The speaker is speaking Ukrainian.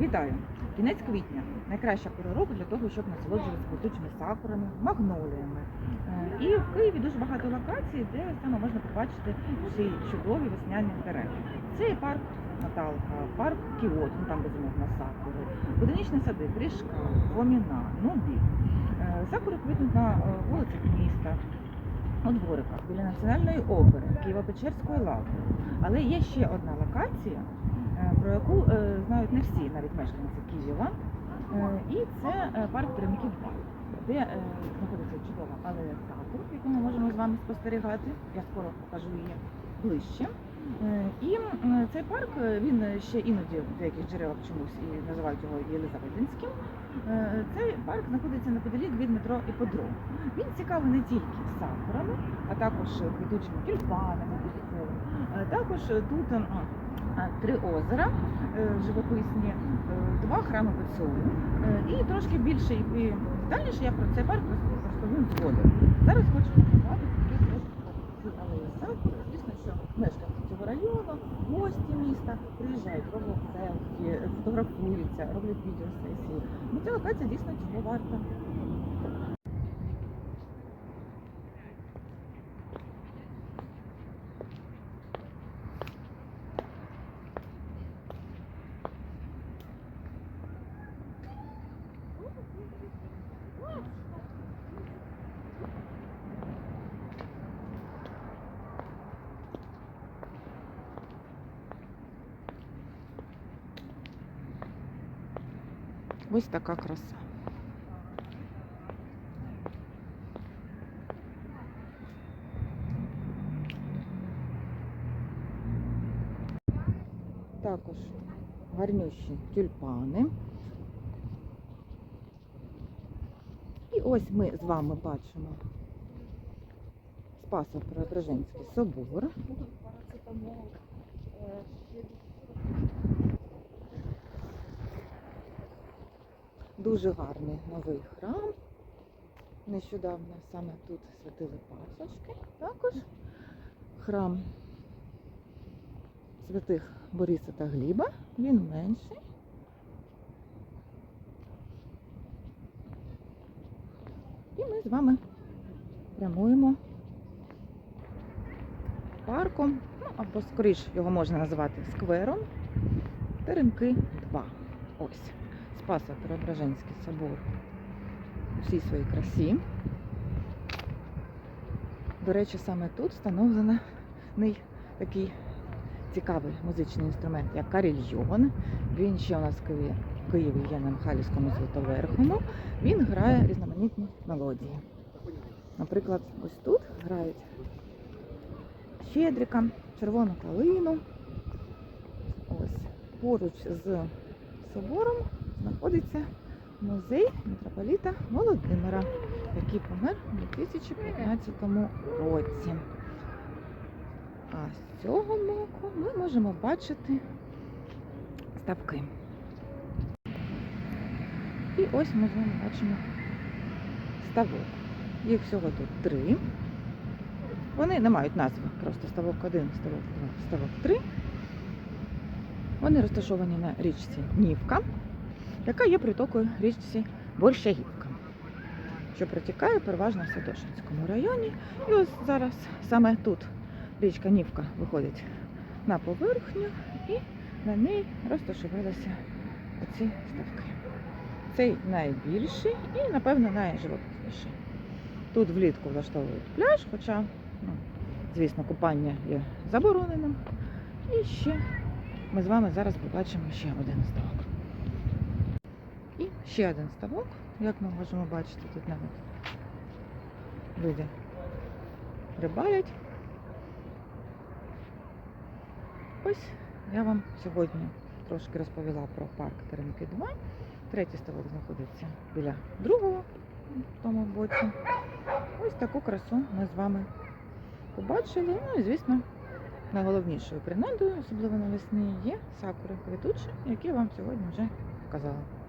Вітаю! Кінець квітня найкраща пора року для того, щоб насолоджуватися квітучими сакурами, магноліями. Е, І в Києві дуже багато локацій, де саме можна побачити ці чудові весняні дерева. Це і парк Наталка, парк Кіот, ну там безумовно сакури, ботанічні сади, Грішка, Фоміна, Нубі. Е, Сакури квітнуть на е, вулицях міста, у двориках, біля національної опери, Києво-Печерської лаври. Але є ще одна локація, про яку е, знають не всі, навіть мешканці Києва. Е, І це е, парк Теремків 2, де е, знаходиться чудова алея сакур, яку ми можемо з вами спостерігати. Я скоро покажу її ближче. Е, І цей парк е, він ще іноді в деяких джерелах чомусь і називають його Єлизаветинським. Е, Цей парк знаходиться неподалік від метро Іподром. Він цікавий не тільки сакурами, а також квітучими тюльпанами. Е, Також тут е, три озера е, живописні, е, два храми ПЦУ. Е, І трошки більше і детальніше я про цей парк роз- розповім згодом. Зараз хочу показати сакури. Звісно, що мешканці цього району, гості міста приїжджають, роблять селфі, фотографуються, роблять відеосесії. Ну, ця локація дійсно цього варта. Ось така краса. Також гарнющі тюльпани. І ось ми з вами бачимо Спасо-Преображенський собор. Дуже гарний новий храм. Нещодавно саме тут святили пасочки. Також храм святих Бориса та Гліба. Він менший. І ми з вами прямуємо парком, ну або скоріш його можна назвати сквером. Теремки 2. Ось. Спасо-Преображенський собор у всій своїй красі. До речі, саме тут встановлений такий цікавий музичний інструмент, як карельйон. Він ще у нас в Києві, в Києві є на Михайлівському Святоверхому. Він грає різноманітні мелодії. Наприклад, ось тут грають щедрика, червону калину. Ось поруч з собором знаходиться музей митрополіта Володимира, який помер у 2015 році. А з цього боку ми можемо бачити ставки. І ось ми з вами бачимо ставок. Їх всього тут три. Вони не мають назви, просто ставок 1, ставок 2, ставок 3. Вони розташовані на річці Нівка, яка є притокою річці Борщагівка, що протікає переважно в Святошинському районі. І ось зараз саме тут річка Нівка виходить на поверхню і на ній розташувалися оці ставки. Цей найбільший і, напевно, найживописніший. Тут влітку влаштовують пляж, хоча, ну, звісно, купання є забороненим. І ще ми з вами зараз побачимо ще один ставок. Ще один ставок, як ми можемо бачити, тут навіть люди рибалять. Ось я вам сьогодні трошки розповіла про парк Теремки 2. Третій ставок знаходиться біля другого в тому боці. Ось таку красу ми з вами побачили. Ну і звісно, найголовнішою принадою, особливо навесні, є сакури квітучі, які я вам сьогодні вже показала.